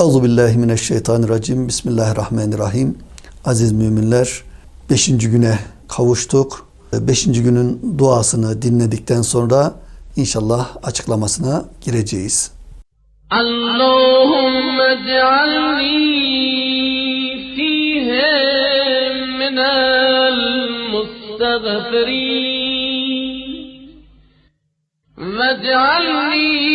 Euzu billahi mineşşeytanirracim. Bismillahirrahmanirrahim. Aziz müminler, beşinci güne kavuştuk. Beşinci günün duasını dinledikten sonra inşallah açıklamasına gireceğiz. Allahümme cealni fihe minel mustagfirin ve cealni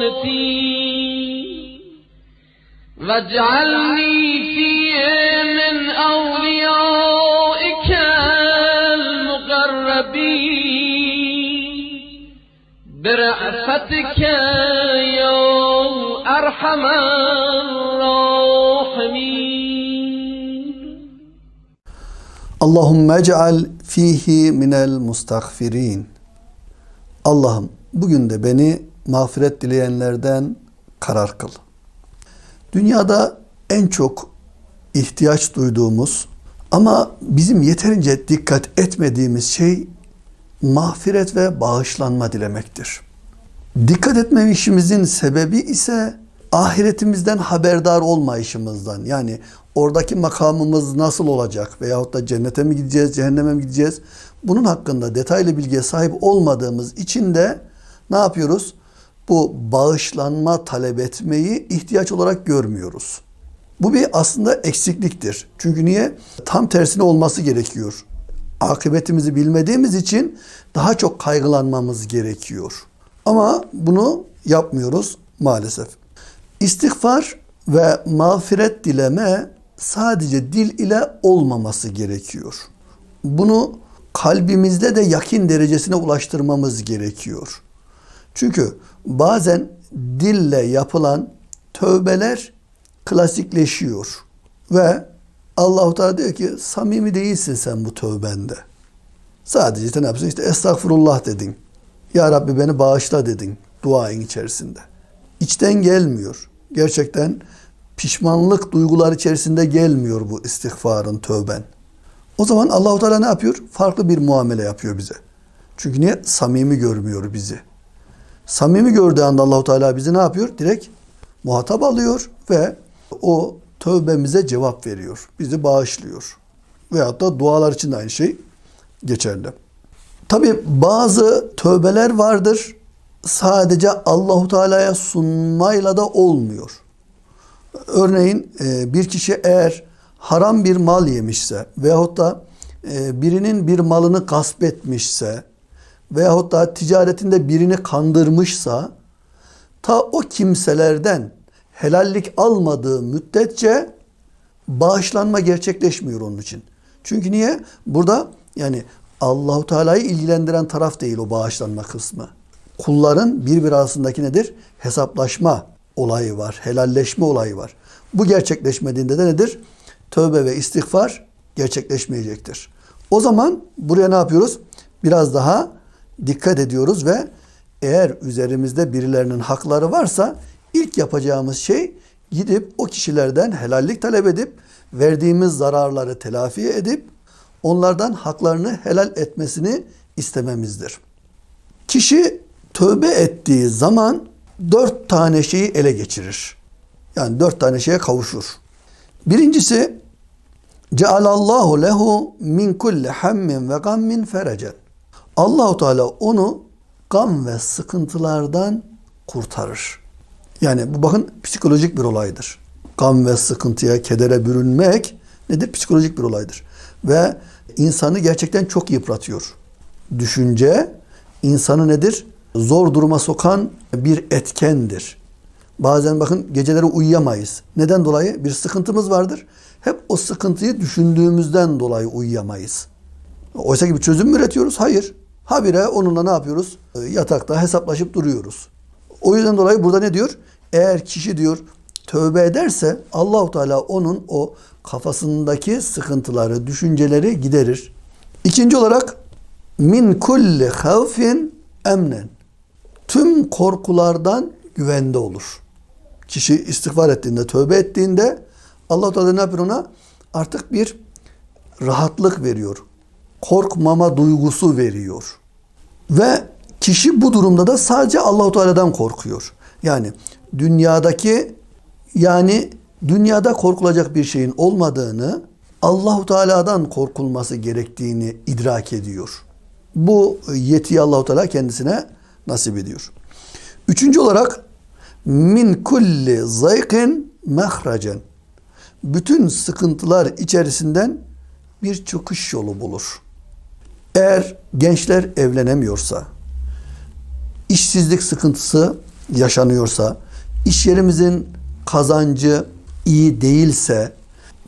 القانتين واجعلني فيهم من أوليائك المقربين برأفتك يا أرحم الراحمين Allahümme ec'al fihi minel mustagfirin. Allah'ım bugün de beni mağfiret dileyenlerden karar kıl. Dünyada en çok ihtiyaç duyduğumuz ama bizim yeterince dikkat etmediğimiz şey mağfiret ve bağışlanma dilemektir. Dikkat etmemişimizin sebebi ise ahiretimizden haberdar olmayışımızdan. Yani oradaki makamımız nasıl olacak veyahut da cennete mi gideceğiz, cehenneme mi gideceğiz? Bunun hakkında detaylı bilgiye sahip olmadığımız için de ne yapıyoruz? Bu bağışlanma talep etmeyi ihtiyaç olarak görmüyoruz. Bu bir aslında eksikliktir. Çünkü niye? Tam tersine olması gerekiyor. Akıbetimizi bilmediğimiz için daha çok kaygılanmamız gerekiyor. Ama bunu yapmıyoruz maalesef. İstiğfar ve mağfiret dileme sadece dil ile olmaması gerekiyor. Bunu kalbimizde de yakin derecesine ulaştırmamız gerekiyor. Çünkü bazen dille yapılan tövbeler klasikleşiyor ve Allahu Teala diyor ki samimi değilsin sen bu tövbende. Sadece ne yapıyorsun? İşte estağfurullah dedin. Ya Rabbi beni bağışla dedin duanın içerisinde. İçten gelmiyor. Gerçekten pişmanlık duygular içerisinde gelmiyor bu istiğfarın, tövben. O zaman Allahu Teala ne yapıyor? Farklı bir muamele yapıyor bize. Çünkü niye? Samimi görmüyor bizi. Samimi gördüğü anda Allahu Teala bizi ne yapıyor? Direkt muhatap alıyor ve o tövbemize cevap veriyor. Bizi bağışlıyor. Veyahut da dualar için de aynı şey geçerli. Tabi bazı tövbeler vardır. Sadece Allahu Teala'ya sunmayla da olmuyor. Örneğin e, bir kişi eğer haram bir mal yemişse veyahut da e, birinin bir malını gasp etmişse veyahut da ticaretinde birini kandırmışsa ta o kimselerden helallik almadığı müddetçe bağışlanma gerçekleşmiyor onun için. Çünkü niye? Burada yani Allahu Teala'yı ilgilendiren taraf değil o bağışlanma kısmı. Kulların birbiri arasındaki nedir? Hesaplaşma olayı var, helalleşme olayı var. Bu gerçekleşmediğinde de nedir? Tövbe ve istiğfar gerçekleşmeyecektir. O zaman buraya ne yapıyoruz? Biraz daha dikkat ediyoruz ve eğer üzerimizde birilerinin hakları varsa ilk yapacağımız şey gidip o kişilerden helallik talep edip verdiğimiz zararları telafi edip onlardan haklarını helal etmesini istememizdir. Kişi tövbe ettiği zaman dört tane şeyi ele geçirir. Yani dört tane şeye kavuşur. Birincisi Cealallahu lehu min kulli hammin ve gammin ferecen. Allahu Teala onu gam ve sıkıntılardan kurtarır. Yani bu bakın psikolojik bir olaydır. Gam ve sıkıntıya, kedere bürünmek nedir? Psikolojik bir olaydır. Ve insanı gerçekten çok yıpratıyor. Düşünce insanı nedir? Zor duruma sokan bir etkendir. Bazen bakın geceleri uyuyamayız. Neden dolayı? Bir sıkıntımız vardır. Hep o sıkıntıyı düşündüğümüzden dolayı uyuyamayız. Oysa ki bir çözüm mü üretiyoruz? Hayır. Habire onunla ne yapıyoruz? E, Yatakta hesaplaşıp duruyoruz. O yüzden dolayı burada ne diyor? Eğer kişi diyor tövbe ederse Allahu Teala onun o kafasındaki sıkıntıları, düşünceleri giderir. İkinci olarak min kulli havfin emnen. Tüm korkulardan güvende olur. Kişi istiğfar ettiğinde, tövbe ettiğinde Allah Teala ne yapıyor ona? Artık bir rahatlık veriyor. korkmama duygusu veriyor. Ve kişi bu durumda da sadece Allahu Teala'dan korkuyor. Yani dünyadaki yani dünyada korkulacak bir şeyin olmadığını Allahu Teala'dan korkulması gerektiğini idrak ediyor. Bu yetiyi Allahu Teala kendisine nasip ediyor. Üçüncü olarak min kulli zayqin mahracen. Bütün sıkıntılar içerisinden bir çıkış yolu bulur. Eğer gençler evlenemiyorsa, işsizlik sıkıntısı yaşanıyorsa, iş yerimizin kazancı iyi değilse,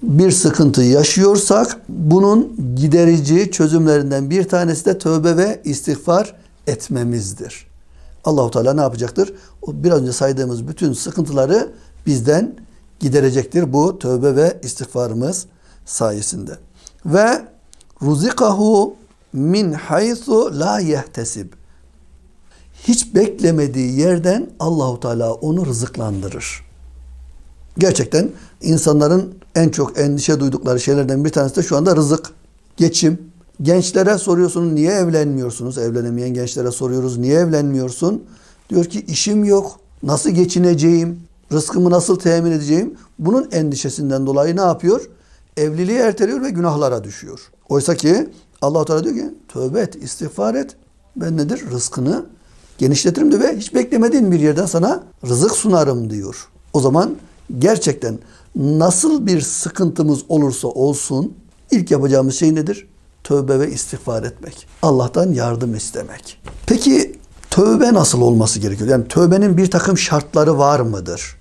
bir sıkıntı yaşıyorsak bunun giderici çözümlerinden bir tanesi de tövbe ve istiğfar etmemizdir. Allahu Teala ne yapacaktır? O biraz önce saydığımız bütün sıkıntıları bizden giderecektir bu tövbe ve istiğfarımız sayesinde. Ve ruzikahu min haythu la yehtesib. Hiç beklemediği yerden Allahu Teala onu rızıklandırır. Gerçekten insanların en çok endişe duydukları şeylerden bir tanesi de şu anda rızık, geçim. Gençlere soruyorsunuz niye evlenmiyorsunuz? Evlenemeyen gençlere soruyoruz niye evlenmiyorsun? Diyor ki işim yok. Nasıl geçineceğim? Rızkımı nasıl temin edeceğim? Bunun endişesinden dolayı ne yapıyor? Evliliği erteliyor ve günahlara düşüyor. Oysa ki Allah Teala diyor ki tövbe et, istiğfar et. Ben nedir? Rızkını genişletirim diyor ve hiç beklemediğin bir yerden sana rızık sunarım diyor. O zaman gerçekten nasıl bir sıkıntımız olursa olsun ilk yapacağımız şey nedir? Tövbe ve istiğfar etmek. Allah'tan yardım istemek. Peki tövbe nasıl olması gerekiyor? Yani tövbenin bir takım şartları var mıdır?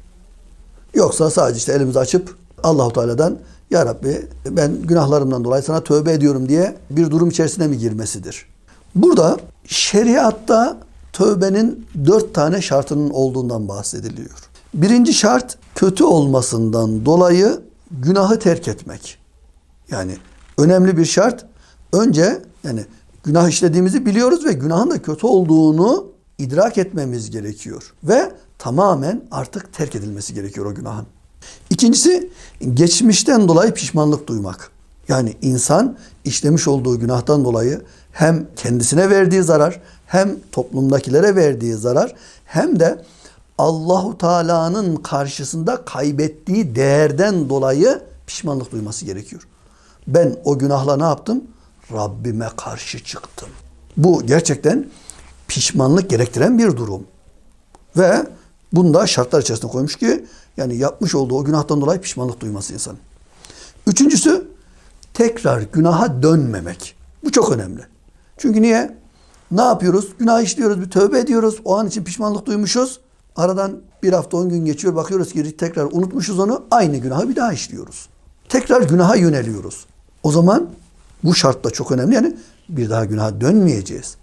Yoksa sadece işte elimizi açıp Allahu Teala'dan ya Rabbi ben günahlarımdan dolayı sana tövbe ediyorum diye bir durum içerisine mi girmesidir? Burada şeriatta tövbenin dört tane şartının olduğundan bahsediliyor. Birinci şart kötü olmasından dolayı günahı terk etmek. Yani önemli bir şart. Önce yani günah işlediğimizi biliyoruz ve günahın da kötü olduğunu idrak etmemiz gerekiyor. Ve tamamen artık terk edilmesi gerekiyor o günahın. İkincisi geçmişten dolayı pişmanlık duymak. Yani insan işlemiş olduğu günahtan dolayı hem kendisine verdiği zarar, hem toplumdakilere verdiği zarar, hem de Allahu Teala'nın karşısında kaybettiği değerden dolayı pişmanlık duyması gerekiyor. Ben o günahla ne yaptım? Rabbime karşı çıktım. Bu gerçekten pişmanlık gerektiren bir durum. Ve bunda şartlar içerisinde koymuş ki yani yapmış olduğu o günahtan dolayı pişmanlık duyması insan. Üçüncüsü tekrar günaha dönmemek. Bu çok önemli. Çünkü niye? Ne yapıyoruz? Günah işliyoruz, bir tövbe ediyoruz. O an için pişmanlık duymuşuz. Aradan bir hafta on gün geçiyor. Bakıyoruz ki tekrar unutmuşuz onu. Aynı günahı bir daha işliyoruz. Tekrar günaha yöneliyoruz. O zaman bu şart da çok önemli. Yani bir daha günaha dönmeyeceğiz.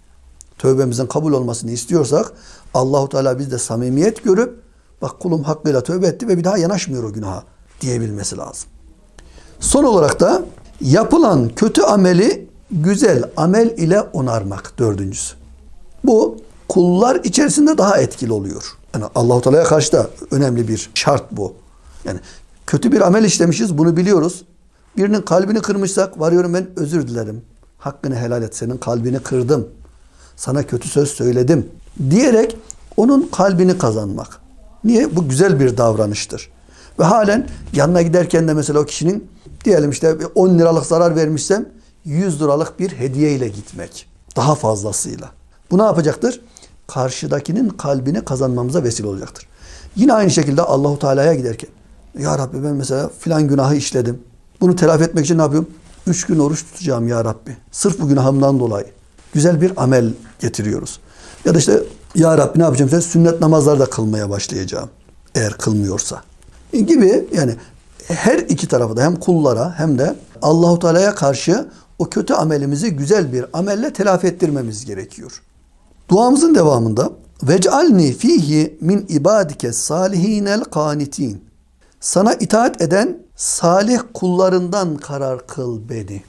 Tövbemizin kabul olmasını istiyorsak Allahu Teala bizde samimiyet görüp bak kulum hakkıyla tövbe etti ve bir daha yanaşmıyor o günaha diyebilmesi lazım. Son olarak da yapılan kötü ameli güzel amel ile onarmak dördüncüsü. Bu kullar içerisinde daha etkili oluyor. Yani Allahu Teala'ya karşı da önemli bir şart bu. Yani kötü bir amel işlemişiz bunu biliyoruz. Birinin kalbini kırmışsak varıyorum ben özür dilerim. Hakkını helal et senin kalbini kırdım. Sana kötü söz söyledim diyerek onun kalbini kazanmak. Niye? Bu güzel bir davranıştır. Ve halen yanına giderken de mesela o kişinin diyelim işte 10 liralık zarar vermişsem 100 liralık bir hediye ile gitmek. Daha fazlasıyla. Bu ne yapacaktır? Karşıdakinin kalbini kazanmamıza vesile olacaktır. Yine aynı şekilde Allahu Teala'ya giderken Ya Rabbi ben mesela filan günahı işledim. Bunu telafi etmek için ne yapıyorum? Üç gün oruç tutacağım ya Rabbi. Sırf bu günahımdan dolayı. Güzel bir amel getiriyoruz. Ya da işte ya Rabbi ne yapacağım? Sen sünnet namazları da kılmaya başlayacağım. Eğer kılmıyorsa. Gibi yani her iki tarafı da hem kullara hem de Allahu Teala'ya karşı o kötü amelimizi güzel bir amelle telafi ettirmemiz gerekiyor. Duamızın devamında vec'alni fihi min ibadike salihinel kanitin. Sana itaat eden salih kullarından karar kıl beni.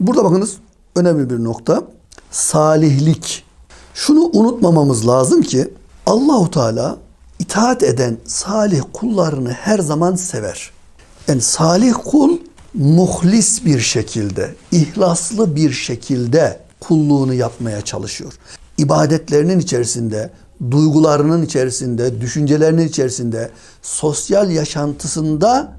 Burada bakınız önemli bir nokta. Salihlik. Şunu unutmamamız lazım ki Allahu Teala itaat eden salih kullarını her zaman sever. Yani salih kul muhlis bir şekilde, ihlaslı bir şekilde kulluğunu yapmaya çalışıyor. İbadetlerinin içerisinde, duygularının içerisinde, düşüncelerinin içerisinde, sosyal yaşantısında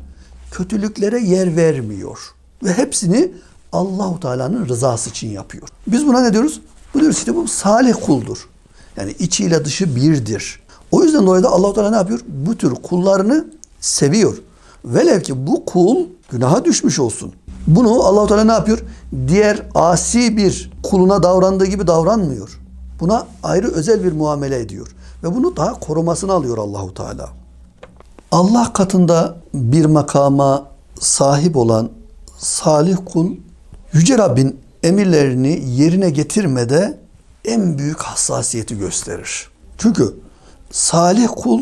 kötülüklere yer vermiyor. Ve hepsini Allahu Teala'nın rızası için yapıyor. Biz buna ne diyoruz? Bu diyoruz işte bu salih kuldur. Yani içiyle dışı birdir. O yüzden dolayı da Allahu Teala ne yapıyor? Bu tür kullarını seviyor. Velev ki bu kul günaha düşmüş olsun. Bunu Allahu Teala ne yapıyor? Diğer asi bir kuluna davrandığı gibi davranmıyor. Buna ayrı özel bir muamele ediyor ve bunu daha korumasını alıyor Allahu Teala. Allah katında bir makama sahip olan salih kul Yüce Rabbin emirlerini yerine getirmede en büyük hassasiyeti gösterir. Çünkü salih kul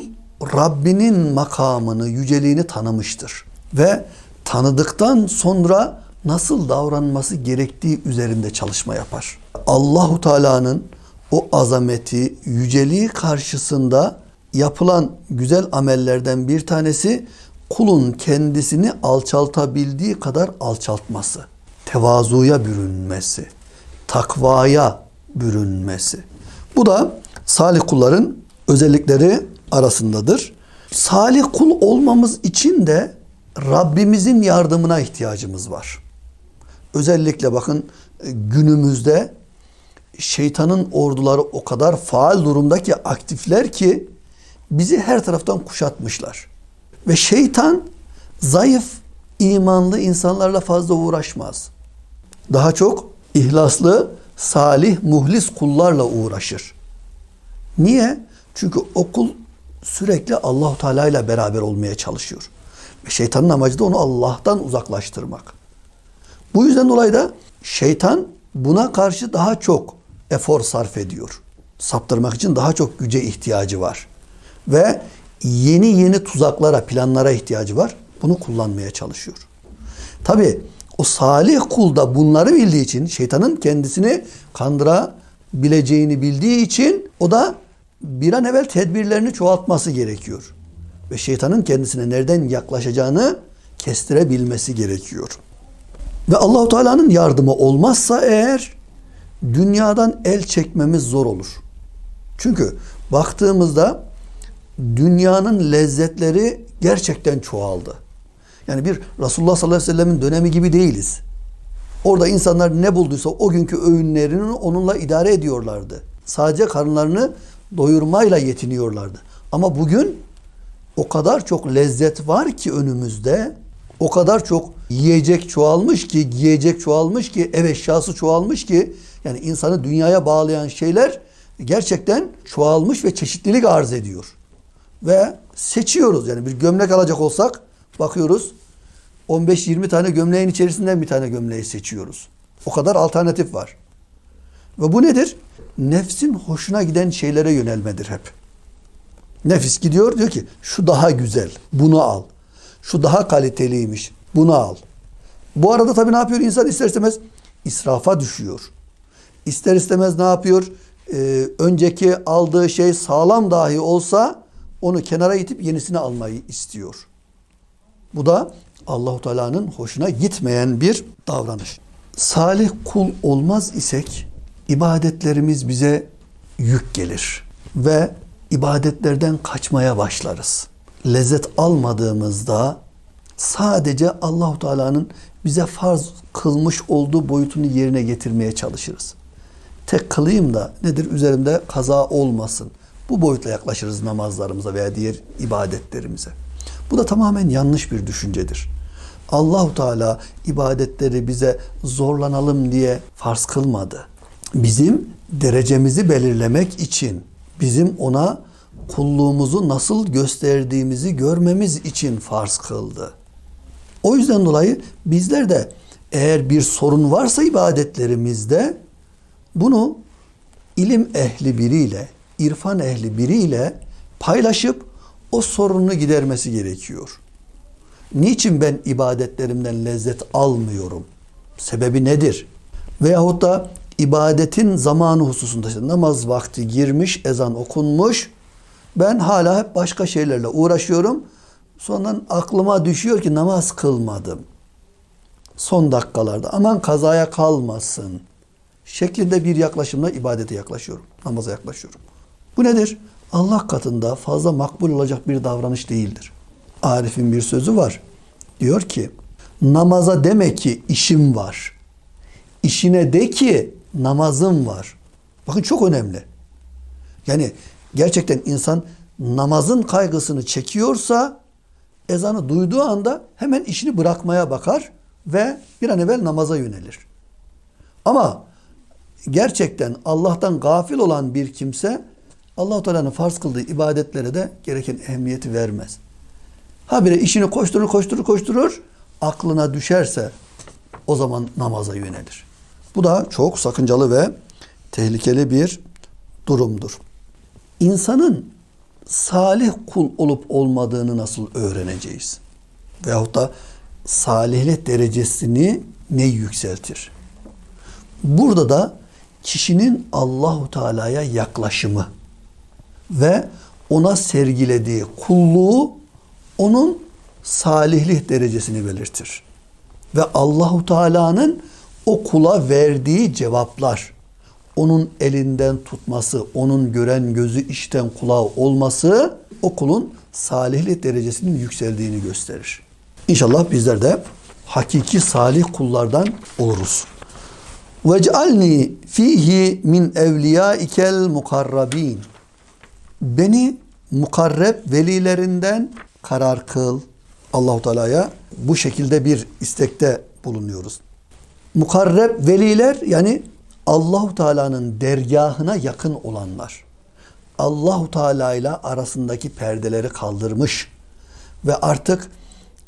Rabbinin makamını, yüceliğini tanımıştır. Ve tanıdıktan sonra nasıl davranması gerektiği üzerinde çalışma yapar. Allahu Teala'nın o azameti, yüceliği karşısında yapılan güzel amellerden bir tanesi kulun kendisini alçaltabildiği kadar alçaltması, tevazuya bürünmesi, takvaya bürünmesi. Bu da salih kulların özellikleri arasındadır. Salih kul olmamız için de Rabbimizin yardımına ihtiyacımız var. Özellikle bakın günümüzde şeytanın orduları o kadar faal durumda ki aktifler ki bizi her taraftan kuşatmışlar. Ve şeytan zayıf, imanlı insanlarla fazla uğraşmaz. Daha çok ihlaslı, salih, muhlis kullarla uğraşır. Niye? Çünkü okul sürekli Allahu Teala ile beraber olmaya çalışıyor. Ve şeytanın amacı da onu Allah'tan uzaklaştırmak. Bu yüzden dolayı da şeytan buna karşı daha çok efor sarf ediyor. Saptırmak için daha çok güce ihtiyacı var. Ve yeni yeni tuzaklara, planlara ihtiyacı var. Bunu kullanmaya çalışıyor. Tabi o salih kul da bunları bildiği için şeytanın kendisini kandırabileceğini bildiği için o da bir an evvel tedbirlerini çoğaltması gerekiyor. Ve şeytanın kendisine nereden yaklaşacağını kestirebilmesi gerekiyor. Ve Allahu Teala'nın yardımı olmazsa eğer dünyadan el çekmemiz zor olur. Çünkü baktığımızda dünyanın lezzetleri gerçekten çoğaldı. Yani bir Resulullah sallallahu aleyhi ve sellemin dönemi gibi değiliz. Orada insanlar ne bulduysa o günkü öğünlerini onunla idare ediyorlardı. Sadece karınlarını doyurmayla yetiniyorlardı. Ama bugün o kadar çok lezzet var ki önümüzde, o kadar çok yiyecek çoğalmış ki, giyecek çoğalmış ki, ev eşyası çoğalmış ki, yani insanı dünyaya bağlayan şeyler gerçekten çoğalmış ve çeşitlilik arz ediyor. Ve seçiyoruz yani bir gömlek alacak olsak bakıyoruz 15-20 tane gömleğin içerisinden bir tane gömleği seçiyoruz. O kadar alternatif var. Ve bu nedir? Nefsin hoşuna giden şeylere yönelmedir hep. Nefis gidiyor diyor ki şu daha güzel bunu al. Şu daha kaliteliymiş bunu al. Bu arada tabii ne yapıyor? İnsan ister istemez israfa düşüyor. İster istemez ne yapıyor? Ee, önceki aldığı şey sağlam dahi olsa onu kenara itip yenisini almayı istiyor. Bu da Allahu Teala'nın hoşuna gitmeyen bir davranış. Salih kul olmaz isek ibadetlerimiz bize yük gelir ve ibadetlerden kaçmaya başlarız. Lezzet almadığımızda sadece Allahu Teala'nın bize farz kılmış olduğu boyutunu yerine getirmeye çalışırız. Tek kılayım da nedir üzerimde kaza olmasın. Bu boyutla yaklaşırız namazlarımıza veya diğer ibadetlerimize. Bu da tamamen yanlış bir düşüncedir. Allahu Teala ibadetleri bize zorlanalım diye farz kılmadı. Bizim derecemizi belirlemek için, bizim ona kulluğumuzu nasıl gösterdiğimizi görmemiz için farz kıldı. O yüzden dolayı bizler de eğer bir sorun varsa ibadetlerimizde bunu ilim ehli biriyle, irfan ehli biriyle paylaşıp o sorunu gidermesi gerekiyor. Niçin ben ibadetlerimden lezzet almıyorum? Sebebi nedir? Veyahut da ibadetin zamanı hususunda işte namaz vakti girmiş, ezan okunmuş. Ben hala hep başka şeylerle uğraşıyorum. Sonra aklıma düşüyor ki namaz kılmadım. son dakikalarda aman kazaya kalmasın şeklinde bir yaklaşımla ibadete yaklaşıyorum. Namaza yaklaşıyorum. Bu nedir? Allah katında fazla makbul olacak bir davranış değildir. Arif'in bir sözü var. Diyor ki namaza deme ki işim var. İşine de ki namazım var. Bakın çok önemli. Yani gerçekten insan namazın kaygısını çekiyorsa ezanı duyduğu anda hemen işini bırakmaya bakar ve bir an evvel namaza yönelir. Ama gerçekten Allah'tan gafil olan bir kimse Allah-u Teala'nın farz kıldığı ibadetlere de gereken ehemmiyeti vermez. Habire işini koşturur koşturur koşturur aklına düşerse o zaman namaza yönelir. Bu da çok sakıncalı ve tehlikeli bir durumdur. İnsanın salih kul olup olmadığını nasıl öğreneceğiz? Veyahut da salihlik derecesini ne yükseltir? Burada da kişinin Allahu Teala'ya yaklaşımı ve ona sergilediği kulluğu onun salihlik derecesini belirtir. Ve Allahu Teala'nın o kula verdiği cevaplar, onun elinden tutması, onun gören gözü işten kulağı olması o kulun salihlik derecesinin yükseldiğini gösterir. İnşallah bizler de hakiki salih kullardan oluruz. Vec'alni fihi min evliyaikel mukarrabin. Beni mukarreb velilerinden karar kıl. Allahu Teala'ya bu şekilde bir istekte bulunuyoruz. Mukarreb veliler yani Allahu Teala'nın dergahına yakın olanlar. Allahu Teala ile arasındaki perdeleri kaldırmış ve artık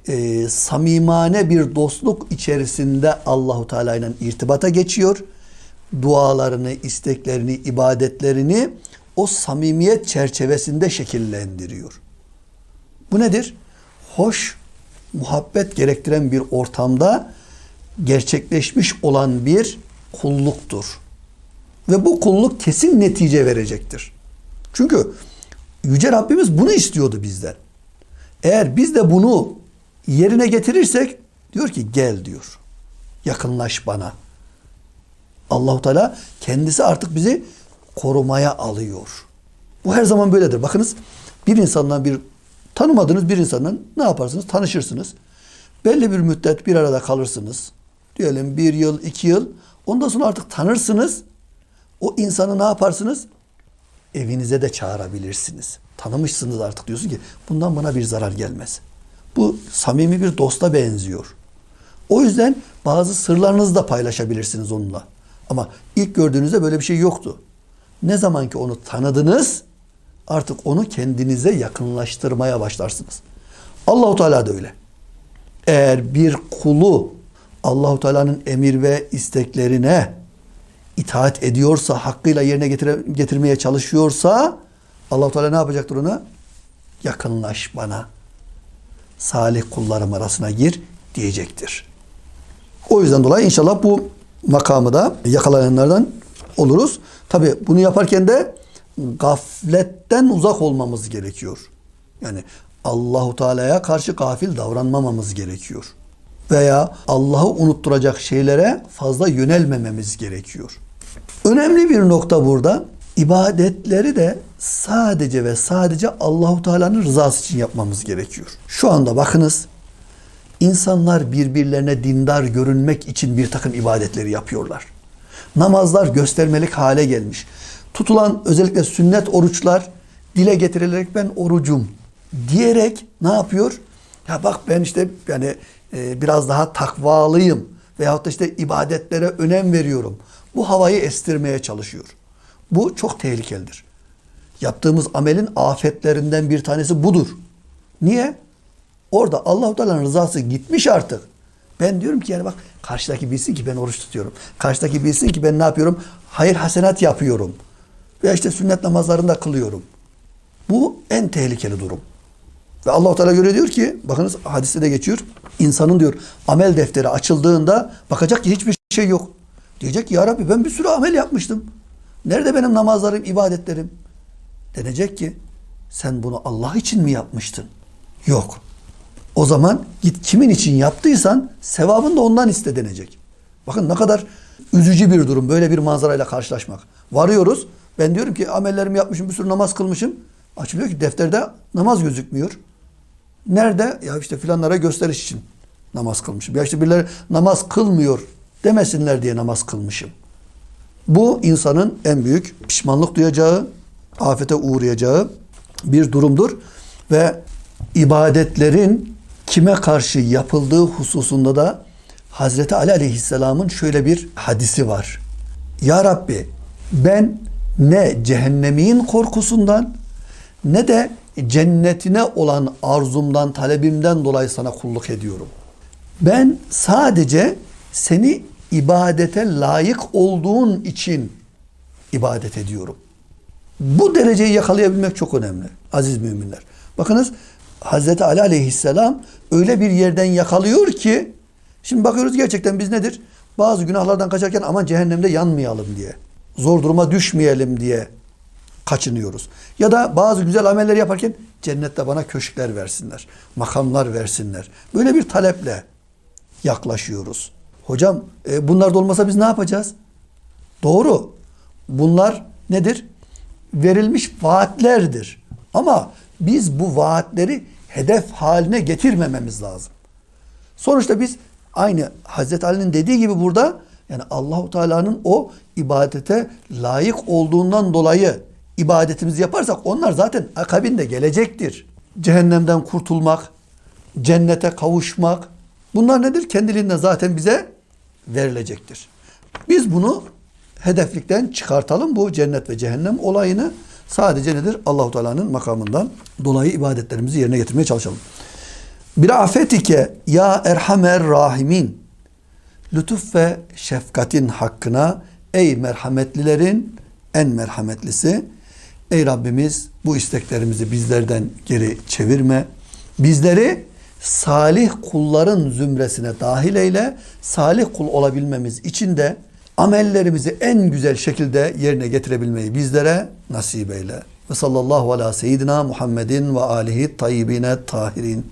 e, samimane bir dostluk içerisinde Allahu Teala ile irtibata geçiyor. Dualarını, isteklerini, ibadetlerini o samimiyet çerçevesinde şekillendiriyor. Bu nedir? Hoş, muhabbet gerektiren bir ortamda gerçekleşmiş olan bir kulluktur. Ve bu kulluk kesin netice verecektir. Çünkü Yüce Rabbimiz bunu istiyordu bizden. Eğer biz de bunu yerine getirirsek diyor ki gel diyor. Yakınlaş bana. Allahu Teala kendisi artık bizi korumaya alıyor. Bu her zaman böyledir. Bakınız bir insandan bir tanımadığınız bir insandan ne yaparsınız? Tanışırsınız. Belli bir müddet bir arada kalırsınız. Diyelim bir yıl, iki yıl. Ondan sonra artık tanırsınız. O insanı ne yaparsınız? Evinize de çağırabilirsiniz. Tanımışsınız artık diyorsun ki bundan bana bir zarar gelmez. Bu samimi bir dosta benziyor. O yüzden bazı sırlarınızı da paylaşabilirsiniz onunla. Ama ilk gördüğünüzde böyle bir şey yoktu. Ne zaman ki onu tanıdınız artık onu kendinize yakınlaştırmaya başlarsınız. Allahu Teala da öyle. Eğer bir kulu Allahu Teala'nın emir ve isteklerine itaat ediyorsa, hakkıyla yerine getire, getirmeye çalışıyorsa Allahu Teala ne yapacaktır ona? Yakınlaş bana. Salih kullarım arasına gir diyecektir. O yüzden dolayı inşallah bu makamı da yakalayanlardan oluruz. Tabi bunu yaparken de gafletten uzak olmamız gerekiyor. Yani Allahu Teala'ya karşı gafil davranmamamız gerekiyor. Veya Allah'ı unutturacak şeylere fazla yönelmememiz gerekiyor. Önemli bir nokta burada. ibadetleri de sadece ve sadece Allahu Teala'nın rızası için yapmamız gerekiyor. Şu anda bakınız insanlar birbirlerine dindar görünmek için bir takım ibadetleri yapıyorlar. Namazlar göstermelik hale gelmiş. Tutulan özellikle sünnet oruçlar dile getirilerek ben orucum diyerek ne yapıyor? Ya bak ben işte yani e, biraz daha takvalıyım veyahut da işte ibadetlere önem veriyorum. Bu havayı estirmeye çalışıyor. Bu çok tehlikelidir. Yaptığımız amelin afetlerinden bir tanesi budur. Niye? Orada Allahu Teala'nın rızası gitmiş artık. Ben diyorum ki yani bak karşıdaki bilsin ki ben oruç tutuyorum. Karşıdaki bilsin ki ben ne yapıyorum? Hayır hasenat yapıyorum. Veya işte sünnet namazlarında kılıyorum. Bu en tehlikeli durum. Ve Allah Teala göre diyor ki bakınız hadiste de geçiyor. İnsanın diyor amel defteri açıldığında bakacak ki hiçbir şey yok. Diyecek ki ya Rabbi ben bir sürü amel yapmıştım. Nerede benim namazlarım, O zaman git kimin için yaptıysan sevabın da ondan iste denecek. Bakın ne kadar üzücü bir durum böyle bir manzarayla karşılaşmak. Varıyoruz. Ben diyorum ki amellerimi yapmışım, bir sürü namaz kılmışım. Açılıyor ki defterde namaz gözükmüyor. Nerede? Ya işte filanlara gösteriş için namaz kılmışım. Ya işte birileri namaz kılmıyor demesinler diye namaz kılmışım. Bu insanın en büyük pişmanlık duyacağı, afete uğrayacağı bir durumdur. Ve ibadetlerin kime karşı yapıldığı hususunda da Hazreti Ali Aleyhisselam'ın şöyle bir hadisi var. Ya Rabbi ben ne cehennemin korkusundan ne de cennetine olan arzumdan, talebimden dolayı sana kulluk ediyorum. Ben sadece seni ibadete layık olduğun için ibadet ediyorum. Bu dereceyi yakalayabilmek çok önemli aziz müminler. Bakınız Hazreti Ali aleyhisselam öyle bir yerden yakalıyor ki şimdi bakıyoruz gerçekten biz nedir? Bazı günahlardan kaçarken aman cehennemde yanmayalım diye. Zor duruma düşmeyelim diye kaçınıyoruz. Ya da bazı güzel ameller yaparken cennette bana köşkler versinler, makamlar versinler. Böyle bir taleple yaklaşıyoruz. Hocam e, bunlar da olmasa biz ne yapacağız? Doğru. Bunlar nedir? Verilmiş vaatlerdir. Ama biz bu vaatleri hedef haline getirmememiz lazım. Sonuçta biz aynı Hazreti Ali'nin dediği gibi burada yani Allahu Teala'nın o ibadete layık olduğundan dolayı ibadetimizi yaparsak onlar zaten akabinde gelecektir. Cehennemden kurtulmak, cennete kavuşmak bunlar nedir? Kendiliğinden zaten bize verilecektir. Biz bunu hedeflikten çıkartalım bu cennet ve cehennem olayını sadece nedir? Allahu Teala'nın makamından dolayı ibadetlerimizi yerine getirmeye çalışalım. Bir afetike ya erhamer rahimin lütuf ve şefkatin hakkına ey merhametlilerin en merhametlisi ey Rabbimiz bu isteklerimizi bizlerden geri çevirme bizleri salih kulların zümresine dahil eyle salih kul olabilmemiz için de amellerimizi en güzel şekilde yerine getirebilmeyi bizlere nasip eyle. Ve sallallahu ala seyyidina Muhammedin ve alihi tayyibine tahirin